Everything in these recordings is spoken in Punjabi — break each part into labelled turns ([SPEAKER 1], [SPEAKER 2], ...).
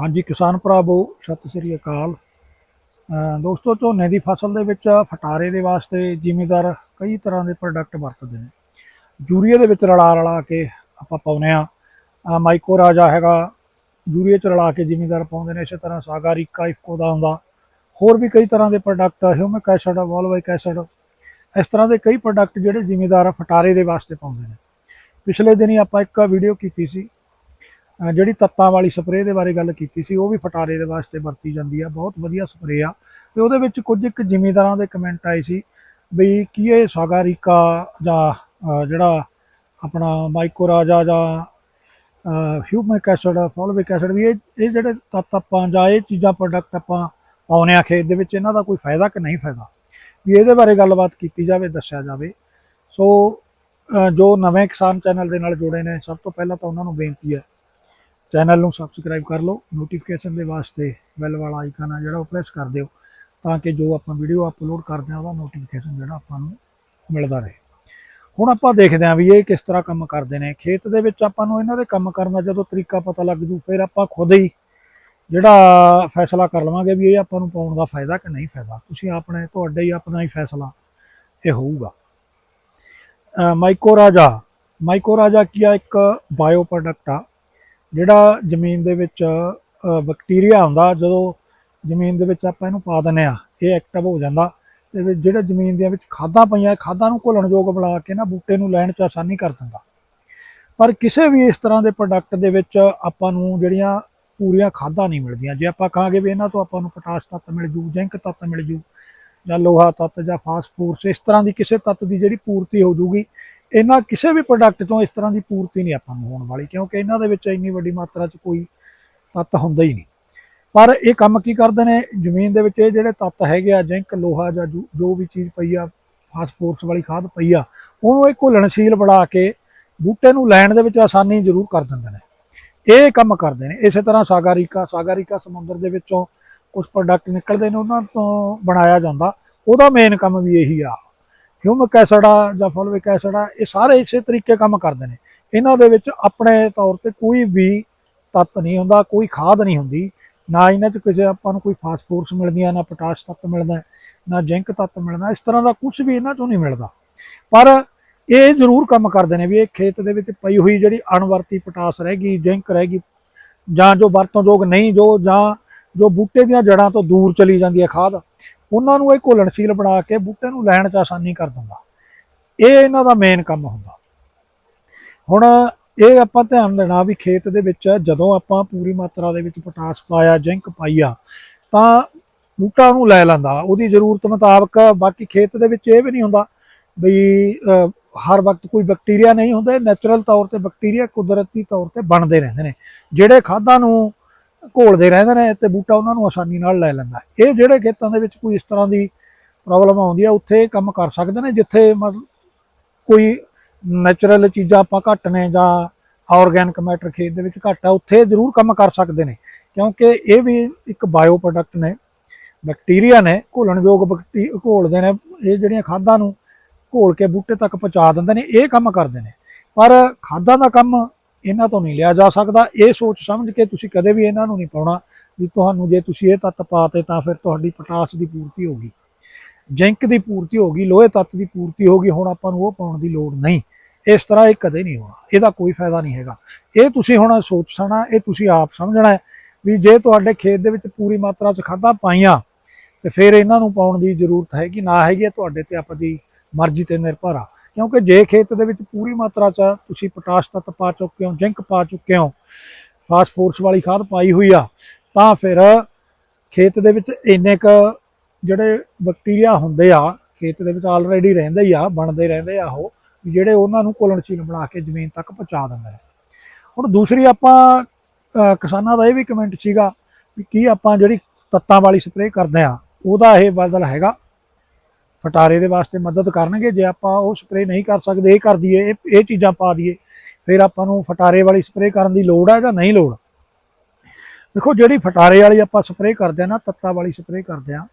[SPEAKER 1] ਹਾਂਜੀ, ਕਿਸਾਨ ਭਰਾਵੋ, ਸਤਿ ਸ੍ਰੀ ਅਕਾਲ। ਦੋਸਤੋ, ਝੋਨੇ ਦੀ ਫਸਲ ਦੇ ਵਿੱਚ ਫਟਾਰੇ ਦੇ ਵਾਸਤੇ ਜ਼ਿਮੀਦਾਰ ਕਈ ਤਰ੍ਹਾਂ ਦੇ ਪ੍ਰੋਡਕਟ ਵਰਤਦੇ ਨੇ। ਯੂਰੀਆ ਦੇ ਵਿੱਚ ਰਲਾ ਰਲਾ ਕੇ ਆਪਾਂ ਪਾਉਨੇ ਆ ਮਾਈਕੋ ਰਾਜਾ ਹੈਗਾ ਯੂਰੀਆ ਚ ਰਲਾ ਕੇ ਜ਼ਿਮੀਦਾਰ ਪਾਉਂਦੇ ਨੇ, ਇਸੇ ਤਰ੍ਹਾਂ ਸਾਗਾ, ਰੀਕਾ, ਇਫਕੋ ਦਾ ਹੁੰਦਾ। ਹੋਰ ਵੀ ਕਈ ਤਰ੍ਹਾਂ ਦੇ product humic acid fulvic acid. ਇਸ ਤਰ੍ਹਾਂ ਦੇ ਕਈ ਪ੍ਰੋਡਕਟ ਜਿਹੜੇ ਜ਼ਿਮੀਦਾਰ ਫਟਾਰੇ ਦੇ ਵਾਸਤੇ ਪਾਉਂਦੇ ਨੇ। ਪਿਛਲੇ ਦਿਨੀ ਆਪਾਂ ਇੱਕ ਵੀਡੀਓ ਕੀਤੀ ਸੀ ਜਿਹੜੀ ਤੱਤਾਂ ਵਾਲੀ ਸਪਰੇਅ ਦੇ ਬਾਰੇ ਗੱਲ ਕੀਤੀ ਸੀ, ਉਹ ਵੀ ਫਟਾਰੇ ਦੇ ਵਾਸਤੇ ਵਰਤੀ ਜਾਂਦੀ ਆ, ਬਹੁਤ ਵਧੀਆ ਸਪਰੇਅ ਆ। ਤੇ ਉਹਦੇ ਵਿੱਚ ਕੁਝ ਇੱਕ ਜ਼ਿਮੀਂਦਾਰਾਂ ਦੇ ਕਮੈਂਟ ਆਏ ਸੀ ਵੀ ਕੀ ਇਹ ਸਾਗਾਰਿਕਾ ਜਾਂ ਜਿਹੜਾ ਆਪਣਾ ਮਾਈਕੋ ਰਾਜਾ ਜਾਂ ਹਿਊਮਿਕ ਐਸਿਡ ਫੋਲਵਿਕ ਐਸਿਡ ਵੀ ਇਹ ਇਹ ਜਿਹੜੇ ਤੱਤ ਆਪਾਂ ਜਾਂ ਇਹ ਚੀਜ਼ਾਂ ਪ੍ਰੋਡਕਟ ਆਪਾਂ ਪਾਉਨੇ ਆ ਖੇਤ ਦੇ ਵਿੱਚ, ਇਹਨਾਂ ਦਾ ਕੋਈ ਫਾਇਦਾ ਕਿ ਨਹੀਂ ਫਾਇਦਾ? ਵੀ ਇਹਦੇ ਬਾਰੇ ਗੱਲਬਾਤ ਕੀਤੀ ਜਾਵੇ, ਦੱਸਿਆ ਜਾਵੇ। ਸੋ ਜੋ ਨਵੇਂ ਕਿਸਾਨ ਚੈਨਲ ਦੇ ਨਾਲ ਜੁੜੇ ਨੇ, ਸਭ ਤੋਂ ਪਹਿਲਾਂ ਤਾਂ ਉਹਨਾਂ ਨੂੰ ਬੇਨਤੀ ਹੈ ਚੈਨਲ ਨੂੰ ਸਬਸਕ੍ਰਾਈਬ ਕਰ ਲਓ ਨੋਟੀਫਿਕੇਸ਼ਨ ਦੇ ਵਾਸਤੇ ਬੈਲ ਵਾਲਾ ਆਈਕਨ ਆ ਜਿਹੜਾ ਉਹ ਪ੍ਰੈਸ ਕਰ ਦਿਓ, ਤਾਂ ਕਿ ਜੋ ਆਪਾਂ ਵੀਡੀਓ ਅਪਲੋਡ ਕਰਦੇ ਆ ਉਹਦਾ ਨੋਟੀਫਿਕੇਸ਼ਨ ਜਿਹੜਾ ਆਪਾਂ ਨੂੰ ਮਿਲਦਾ ਰਹੇ। ਹੁਣ ਆਪਾਂ ਦੇਖਦੇ ਹਾਂ ਵੀ ਇਹ ਕਿਸ ਤਰ੍ਹਾਂ ਕੰਮ ਕਰਦੇ ਨੇ। ਖੇਤ ਦੇ ਵਿੱਚ ਆਪਾਂ ਨੂੰ ਇਹਨਾਂ ਦੇ ਕੰਮ ਕਰਨ ਦਾ ਜਦੋਂ ਤਰੀਕਾ ਪਤਾ ਲੱਗ ਜੂ, ਫਿਰ ਆਪਾਂ ਖੁਦ ਹੀ ਜਿਹੜਾ ਫੈਸਲਾ ਕਰ ਲਵਾਂਗੇ ਵੀ ਇਹ ਆਪਾਂ ਨੂੰ ਪਾਉਣ ਦਾ ਫਾਇਦਾ ਕਿ ਨਹੀਂ ਫਾਇਦਾ। ਤੁਸੀਂ ਆਪਣੇ, ਤੁਹਾਡਾ ਹੀ ਆਪਣਾ ਹੀ ਫੈਸਲਾ, ਇਹ ਹੋਊਗਾ। ਮਾਈਕੋ ਰਾਜਾ ਮਾਈਕੋ ਰਾਜਾ ਕੀ ਆ? ਇੱਕ ਬਾਇਓ ਪ੍ਰੋਡਕਟ ਆ। ਜਿਹੜਾ ਜ਼ਮੀਨ ਦੇ ਵਿੱਚ ਬੈਕਟੀਰੀਆ ਹੁੰਦਾ, ਜਦੋਂ ਜ਼ਮੀਨ ਦੇ ਵਿੱਚ ਆਪਾਂ ਇਹਨੂੰ ਪਾ ਦਿੰਦੇ ਆ ਇਹ ਐਕਟਿਵ ਹੋ ਜਾਂਦਾ ਤੇ ਵੀ ਜਿਹੜੇ ਜ਼ਮੀਨ ਦੇ ਵਿੱਚ ਖਾਦਾਂ ਪਈਆਂ, ਖਾਦਾਂ ਨੂੰ ਘੁਲਣਯੋਗ ਬਣਾ ਕੇ ਨਾ ਬੂਟੇ ਨੂੰ ਲੈਣ 'ਚ ਆਸਾਨੀ ਕਰ ਦਿੰਦਾ। ਪਰ ਕਿਸੇ ਵੀ ਇਸ ਤਰ੍ਹਾਂ ਦੇ ਪ੍ਰੋਡਕਟ ਦੇ ਵਿੱਚ ਆਪਾਂ ਨੂੰ ਜਿਹੜੀਆਂ ਪੂਰੀਆਂ ਖਾਦਾਂ ਨਹੀਂ ਮਿਲਦੀਆਂ। ਜੇ ਆਪਾਂ ਕਹਾਂਗੇ ਵੀ ਇਹਨਾਂ ਤੋਂ ਆਪਾਂ ਨੂੰ ਪੋਟਾਸ਼ ਤੱਤ ਮਿਲ ਜੂ, ਜ਼ਿੰਕ ਤੱਤ ਮਿਲ ਜੂ ਜਾਂ ਲੋਹਾ ਤੱਤ ਜਾਂ ਫਾਸਫੋਰਸ ਇਸ ਤਰ੍ਹਾਂ ਦੀ ਕਿਸੇ ਤੱਤ ਦੀ ਜਿਹੜੀ ਪੂਰਤੀ ਹੋ ਜੂਗੀ ਇਹਨਾਂ ਕਿਸੇ ਵੀ ਪ੍ਰੋਡਕਟ ਤੋਂ ਇਸ ਤਰ੍ਹਾਂ ਦੀ ਪੂਰਤੀ ਨਹੀਂ ਆਪਾਂ ਨੂੰ ਹੋਣ ਵਾਲੀ, ਕਿਉਂਕਿ ਇਹਨਾਂ ਦੇ ਵਿੱਚ ਇੰਨੀ ਵੱਡੀ ਮਾਤਰਾ 'ਚ ਕੋਈ ਤੱਤ ਹੁੰਦਾ ਹੀ ਨਹੀਂ। ਪਰ ਇਹ ਕੰਮ ਕੀ ਕਰਦੇ ਨੇ? ਜ਼ਮੀਨ ਦੇ ਵਿੱਚ ਇਹ ਜਿਹੜੇ ਤੱਤ ਹੈਗੇ ਆ ਜ਼ਿੰਕ ਲੋਹਾ ਜਾਂ ਜੋ- ਵੀ ਚੀਜ਼ ਪਈ ਆ ਫਾਸਫੋਰਸ ਵਾਲੀ ਖਾਦ ਪਈ ਆ, ਉਹਨੂੰ ਇਹ ਘੁਲਣਸ਼ੀਲ ਬਣਾ ਕੇ ਬੂਟੇ ਨੂੰ ਲੈਣ ਦੇ ਵਿੱਚ ਆਸਾਨੀ ਜ਼ਰੂਰ ਕਰ ਦਿੰਦੇ ਨੇ। ਇਹ ਕੰਮ ਕਰਦੇ ਨੇ। ਇਸੇ ਤਰ੍ਹਾਂ ਸਾਗਾਰੀਕਾ ਸਾਗਾਰੀਕਾ ਸਮੁੰਦਰ ਦੇ ਵਿੱਚੋਂ ਕੁਝ ਪ੍ਰੋਡਕਟ ਨਿਕਲਦੇ ਨੇ, ਉਹਨਾਂ ਤੋਂ ਬਣਾਇਆ ਜਾਂਦਾ। ਉਹਦਾ ਮੇਨ ਕੰਮ ਵੀ ਇਹੀ ਆ। ਹਿਊਮਿਕ ਐਸਿਡ ਆ ਜਾਂ ਫੋਲਵਿਕ ਐਸਿਡ ਆ ਇਹ ਸਾਰੇ ਇਸੇ ਤਰੀਕੇ ਕੰਮ ਕਰਦੇ ਨੇ। ਇਹਨਾਂ ਦੇ ਵਿੱਚ ਆਪਣੇ ਤੌਰ ਤੇ ਕੋਈ ਵੀ ਤੱਤ ਨਹੀਂ ਹੁੰਦਾ, ਕੋਈ ਖਾਦ ਨਹੀਂ ਹੁੰਦੀ। ਨਾ ਇਹਨਾਂ 'ਚ ਕਿਸੇ ਆਪਾਂ ਨੂੰ ਕੋਈ ਫਾਸਫੋਰਸ ਮਿਲਦੀਆਂ, ਨਾ ਪੋਟਾਸ਼ ਤੱਤ ਮਿਲਦਾ, ਨਾ ਜ਼ਿੰਕ ਤੱਤ ਮਿਲਦਾ, ਇਸ ਤਰ੍ਹਾਂ ਦਾ ਕੁਝ ਵੀ ਇਹਨਾਂ 'ਚੋਂ ਨਹੀਂ ਮਿਲਦਾ। ਪਰ ਇਹ ਜ਼ਰੂਰ ਕੰਮ ਕਰਦੇ ਨੇ ਵੀ ਇਹ ਖੇਤ ਦੇ ਵਿੱਚ ਪਈ ਹੋਈ ਜਿਹੜੀ ਅਣਵਰਤੀ ਪੋਟਾਸ਼ ਰਹਿ ਗਈ, ਜ਼ਿੰਕ ਰਹਿ ਗਈ, ਜਾਂ ਜੋ ਵਰਤੋਂਯੋਗ ਨਹੀਂ, ਜੋ ਜਾਂ ਜੋ ਬੂਟੇ ਦੀਆਂ ਜੜ੍ਹਾਂ ਤੋਂ ਦੂਰ ਚਲੀ ਜਾਂਦੀ ਹੈ ਖਾਦ ਉਹਨਾਂ ਨੂੰ ਇਹ ਘੋਲਣਸ਼ੀਲ ਬਣਾ ਕੇ ਬੂਟੇ ਨੂੰ ਲੈਣ 'ਚ ਆਸਾਨੀ ਕਰ ਦਿੰਦਾ। ਇਹ ਇਹਨਾਂ ਦਾ ਮੇਨ ਕੰਮ ਹੁੰਦਾ। ਹੁਣ ਇਹ ਆਪਾਂ ਧਿਆਨ ਦੇਣਾ ਵੀ ਖੇਤ ਦੇ ਵਿੱਚ ਜਦੋਂ ਆਪਾਂ ਪੂਰੀ ਮਾਤਰਾ ਦੇ ਵਿੱਚ ਪੋਟਾਸ਼ ਪਾਇਆ, ਜ਼ਿੰਕ ਪਾਈਆ, ਤਾਂ ਬੂਟਾ ਨੂੰ ਲੈ ਲੈਂਦਾ। ਉਹਦੀ ਜ਼ਰੂਰਤ ਮੁਤਾਬਕ ਬਾਕੀ ਖੇਤ ਦੇ ਵਿੱਚ ਇਹ ਵੀ ਨਹੀਂ ਹੁੰਦਾ ਵੀ ਹਰ ਵਕਤ ਕੋਈ ਬੈਕਟੀਰੀਆ ਨਹੀਂ ਹੁੰਦੇ। ਇਹ ਨੈਚੁਰਲ ਤੌਰ ਤੇ ਬੈਕਟੀਰੀਆ ਕੁਦਰਤੀ ਤੌਰ ਤੇ ਬਣਦੇ ਰਹਿੰਦੇ ਨੇ। ਜਿਹੜੇ ਖਾਦਾਂ ਨੂੰ ਘੋਲਦੇ ਰਹਿੰਦੇ ਨੇ ਤੇ ਬੂਟਾ ਉਹਨਾਂ ਨੂੰ ਆਸਾਨੀ ਨਾਲ ਲੈ ਲੈਂਦਾ। ਇਹ ਜਿਹੜੇ ਖੇਤਾਂ ਦੇ ਵਿੱਚ ਕੋਈ ਇਸ ਤਰ੍ਹਾਂ ਦੀ ਪ੍ਰੋਬਲਮ ਆਉਂਦੀ ਆ, ਉੱਥੇ ਕੰਮ ਕਰ ਸਕਦੇ ਨੇ ਜਿੱਥੇ ਮਤਲਬ ਕੋਈ ਨੈਚੁਰਲ ਚੀਜ਼ਾਂ ਆਪਾਂ ਘੱਟ ਨੇ ਜਾਂ ਆਰਗੈਨਿਕ ਮੈਟਰ ਖੇਤ ਦੇ ਵਿੱਚ ਘੱਟ ਆ, ਉੱਥੇ ਜ਼ਰੂਰ ਕੰਮ ਕਰ ਸਕਦੇ ਨੇ। ਕਿਉਂਕਿ ਇਹ ਵੀ ਇੱਕ ਬਾਇਓ ਪ੍ਰੋਡਕਟ ਨੇ ਬੈਕਟੀਰੀਆ ਨੇ, ਘੋਲਣਯੋਗ ਬੈਕਟੀ, ਘੋਲਦੇ ਨੇ, ਇਹ ਜਿਹੜੀਆਂ ਖਾਦਾਂ ਨੂੰ ਘੋਲ ਕੇ ਬੂਟੇ ਤੱਕ ਪਹੁੰਚਾ ਦਿੰਦੇ ਨੇ, ਇਹ ਕੰਮ ਕਰਦੇ ਨੇ। ਪਰ ਖਾਦਾਂ ਦਾ ਕੰਮ ਇਹਨਾਂ ਤੋਂ ਨਹੀਂ ਲਿਆ ਜਾ ਸਕਦਾ। ਇਹ ਸੋਚ ਸਮਝ ਕੇ ਤੁਸੀਂ ਕਦੇ ਵੀ ਇਹਨਾਂ ਨੂੰ ਨਹੀਂ ਪਾਉਣਾ ਵੀ ਤੁਹਾਨੂੰ ਜੇ ਤੁਸੀਂ ਇਹ ਤੱਤ ਪਾਤੇ ਤਾਂ ਫਿਰ ਤੁਹਾਡੀ ਪੋਟਾਸ਼ ਦੀ ਪੂਰਤੀ ਹੋਗੀ ਜ਼ਿੰਕ ਦੀ ਪੂਰਤੀ ਹੋਗੀ ਲੋਹੇ ਤੱਤ ਦੀ ਪੂਰਤੀ ਹੋਗੀ ਹੁਣ ਆਪਾਂ ਨੂੰ ਉਹ ਪਾਉਣ ਦੀ ਲੋੜ ਨਹੀਂ। ਇਸ ਤਰ੍ਹਾਂ ਇਹ ਕਦੇ ਨਹੀਂ ਹੋਣਾ। ਇਹਦਾ ਕੋਈ ਫਾਇਦਾ ਨਹੀਂ ਹੈਗਾ। ਇਹ ਤੁਸੀਂ ਹੁਣ ਸੋਚ ਸਣਾ, ਇਹ ਤੁਸੀਂ ਆਪ ਸਮਝਣਾ ਵੀ ਜੇ ਤੁਹਾਡੇ ਖੇਤ ਦੇ ਵਿੱਚ ਪੂਰੀ ਮਾਤਰਾ 'ਚ ਖਾਦਾਂ ਪਾਈਆਂ, ਤੇ ਫਿਰ ਇਹਨਾਂ ਨੂੰ ਪਾਉਣ ਦੀ ਜ਼ਰੂਰਤ ਹੈਗੀ, ਨਾ ਹੈਗੀ ਹੈ ਤੁਹਾਡੇ ਤੇ ਆਪਣੀ ਮਰਜ਼ੀ ਤੇ ਨਿਰਭਰ ਆ। ਕਿਉਂਕਿ ਜੇ ਖੇਤ ਦੇ ਵਿੱਚ ਪੂਰੀ ਮਾਤਰਾ 'ਚ ਤੁਸੀਂ ਪੋਟਾਸ਼ ਤੱਤ ਪਾ ਚੁੱਕੇ ਹੋ, ਜ਼ਿੰਕ ਪਾ ਚੁੱਕੇ ਹੋ ਫਾਸਫੋਰਸ ਵਾਲੀ ਖਾਦ ਪਾਈ ਹੋਈ ਆ, ਤਾਂ ਫਿਰ ਖੇਤ ਦੇ ਵਿੱਚ ਇੰਨੇ ਕ ਜਿਹੜੇ ਬੈਕਟੀਰੀਆ ਹੁੰਦੇ ਆ, ਖੇਤ ਦੇ ਵਿੱਚ ਆਲਰੇਡੀ ਰਹਿੰਦੇ ਹੀ ਆ, ਬਣਦੇ ਰਹਿੰਦੇ ਆ ਉਹ ਵੀ ਜਿਹੜੇ ਉਹਨਾਂ ਨੂੰ ਘੁਲਣਸ਼ੀਲ ਬਣਾ ਕੇ ਜ਼ਮੀਨ ਤੱਕ ਪਹੁੰਚਾ ਦਿੰਦਾ ਨੇ ਹੁਣ ਦੂਸਰੀ ਆਪਾਂ ਕਿਸਾਨਾਂ ਦਾ ਇਹ ਵੀ ਕਮੈਂਟ ਸੀਗਾ ਵੀ ਕੀ ਆਪਾਂ ਜਿਹੜੀ ਤੱਤਾਂ ਵਾਲੀ ਸਪਰੇਅ ਕਰਦੇ ਆ, ਉਹਦਾ ਇਹ ਬਦਲ ਹੈਗਾ। ਫਟਾਰੇ ਦੇ ਵਾਸਤੇ ਮਦਦ ਕਰਨਗੇ, ਜੇ ਆਪਾਂ ਉਹ ਸਪਰੇਅ ਨਹੀਂ ਕਰ ਸਕਦੇ, ਇਹ ਕਰ ਦਈਏ, ਇਹ ਇਹ ਚੀਜ਼ਾਂ ਪਾ ਦਈਏ, ਫਿਰ ਆਪਾਂ ਨੂੰ ਫਟਾਰੇ ਵਾਲੀ ਸਪਰੇਅ ਕਰਨ ਦੀ ਲੋੜ ਹੈ ਜਾਂ ਨਹੀਂ ਲੋੜ? ਦੇਖੋ, ਜਿਹੜੀ ਫਟਾਰੇ ਵਾਲੀ ਆਪਾਂ ਸਪਰੇਅ ਕਰਦੇ ਆ ਨਾ, ਤੱਤਾ ਵਾਲੀ ਸਪਰੇਅ ਕਰਦੇ ਆ,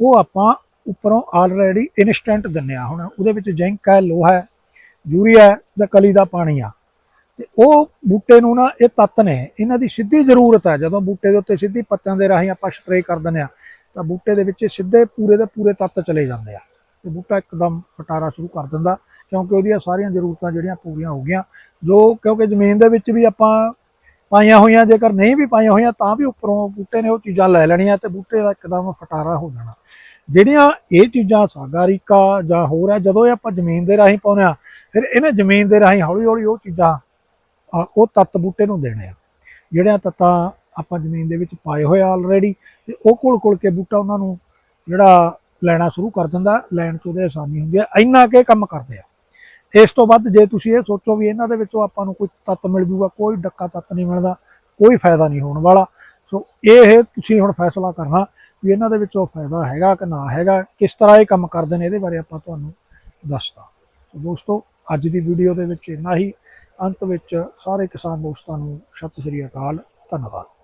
[SPEAKER 1] ਉਹ ਆਪਾਂ ਉੱਪਰੋਂ ਆਲਰੇਡੀ ਇਨਸਟੈਂਟ ਦਿੰਨੇ ਆ ਹੁਣ, ਉਹਦੇ ਵਿੱਚ ਜ਼ਿੰਕ ਹੈ, ਲੋਹਾ ਹੈ, ਯੂਰੀਆ ਹੈ ਜਾਂ ਕਲੀ ਦਾ ਪਾਣੀ ਆ, ਤੇ ਉਹ ਬੂਟੇ ਨੂੰ ਨਾ, ਇਹ ਤੱਤ ਨੇ, ਇਹਨਾਂ ਦੀ ਸਿੱਧੀ ਜ਼ਰੂਰਤ ਹੈ, ਜਦੋਂ ਬੂਟੇ ਦੇ ਉੱਤੇ ਸਿੱਧੀ ਪੱਤਾਂ ਦੇ ਰਾਹੀਂ ਆਪਾਂ ਸਪਰੇਅ ਕਰ ਦਿੰਦੇ ਆ, ਤਾਂ ਬੂਟੇ ਦੇ ਵਿੱਚ ਸਿੱਧੇ ਪੂਰੇ ਦੇ ਪੂਰੇ ਤੱਤ ਚਲੇ ਜਾਂਦੇ ਆ। ਤੇ ਬੂਟਾ ਇੱਕਦਮ ਫਟਾਰਾ ਸ਼ੁਰੂ ਕਰ ਦਿੰਦਾ, ਕਿਉਂਕਿ ਉਹਦੀਆਂ ਸਾਰੀਆਂ ਜ਼ਰੂਰਤਾਂ ਜਿਹੜੀਆਂ ਪੂਰੀਆਂ ਹੋ ਗਈਆਂ। ਜੋ ਕਿਉਂਕਿ ਜ਼ਮੀਨ ਦੇ ਵਿੱਚ ਵੀ ਆਪਾਂ ਪਾਈਆਂ ਹੋਈਆਂ, ਜੇਕਰ ਨਹੀਂ ਵੀ ਪਾਈਆਂ ਹੋਈਆਂ, ਤਾਂ ਵੀ ਉੱਪਰੋਂ ਬੂਟੇ ਨੇ ਉਹ ਚੀਜ਼ਾਂ ਲੈ ਲੈਣੀਆਂ ਤੇ ਬੂਟੇ ਦਾ ਇੱਕਦਮ ਫਟਾਰਾ ਹੋ ਜਾਣਾ। ਜਿਹੜੀਆਂ ਇਹ ਚੀਜ਼ਾਂ ਸਾਗਾਰੀਕਾ ਜਾਂ ਹੋਰ ਹੈ ਜਦੋਂ ਇਹ ਆਪਾਂ ਜ਼ਮੀਨ ਦੇ ਰਾਹੀਂ ਪਾਉਂਦੇ ਆ ਫਿਰ ਇਹਨੇ ਜ਼ਮੀਨ ਦੇ ਰਾਹੀਂ ਹੌਲੀ ਹੌਲੀ ਉਹ ਚੀਜ਼ਾਂ ਉਹ ਤੱਤ ਬੂਟੇ ਨੂੰ ਦੇਣੇ ਆ। ਜਿਹੜਿਆਂ ਤੱਤਾਂ ਆਪਾਂ ਜ਼ਮੀਨ ਦੇ ਵਿੱਚ ਪਾਏ ਹੋਏ ਆਲਰੇਡੀ ਤੇ ਉਹ ਕੋਲ ਕੋਲ ਕੇ ਬੂਟਾ ਉਹਨਾਂ ਨੂੰ ਜਿਹੜਾ ਲੈਣਾ ਸ਼ੁਰੂ ਕਰ ਦਿੰਦਾ, ਲੈਣ ਚ ਉਹਦੇ ਆਸਾਨੀ ਹੁੰਦੀ ਹੈ ਇੰਨਾ ਕੇ ਕੰਮ ਕਰਦੇ ਆ। ਇਸ ਤੋਂ ਵੱਧ ਜੇ ਤੁਸੀਂ ਇਹ ਸੋਚੋ ਵੀ ਇਹਨਾਂ ਦੇ ਵਿੱਚੋਂ ਆਪਾਂ ਨੂੰ ਕੋਈ ਤੱਤ ਮਿਲ ਜੂਗਾ, ਕੋਈ ਡੱਕਾ ਤੱਤ ਨਹੀਂ ਮਿਲਦਾ, ਕੋਈ ਫਾਇਦਾ ਨਹੀਂ ਹੋਣ ਵਾਲਾ। ਸੋ ਇਹ ਤੁਸੀਂ ਹੁਣ ਫੈਸਲਾ ਕਰਨਾ ਵੀ ਇਹਨਾਂ ਦੇ ਵਿੱਚੋਂ ਫਾਇਦਾ ਹੈਗਾ ਕਿ ਨਾ ਹੈਗਾ, ਕਿਸ ਤਰ੍ਹਾਂ ਇਹ ਕੰਮ ਕਰਦੇ ਨੇ, ਇਹਦੇ ਬਾਰੇ ਆਪਾਂ ਤੁਹਾਨੂੰ ਦੱਸਦਾ। ਸੋ ਦੋਸਤੋ, ਅੱਜ ਦੀ ਵੀਡੀਓ ਦੇ ਵਿੱਚ ਇੰਨਾ ਹੀ। ਅੰਤ ਵਿੱਚ ਸਾਰੇ ਕਿਸਾਨ ਦੋਸਤਾਂ ਨੂੰ ਸਤਿ ਸ੍ਰੀ ਅਕਾਲ, ਧੰਨਵਾਦ।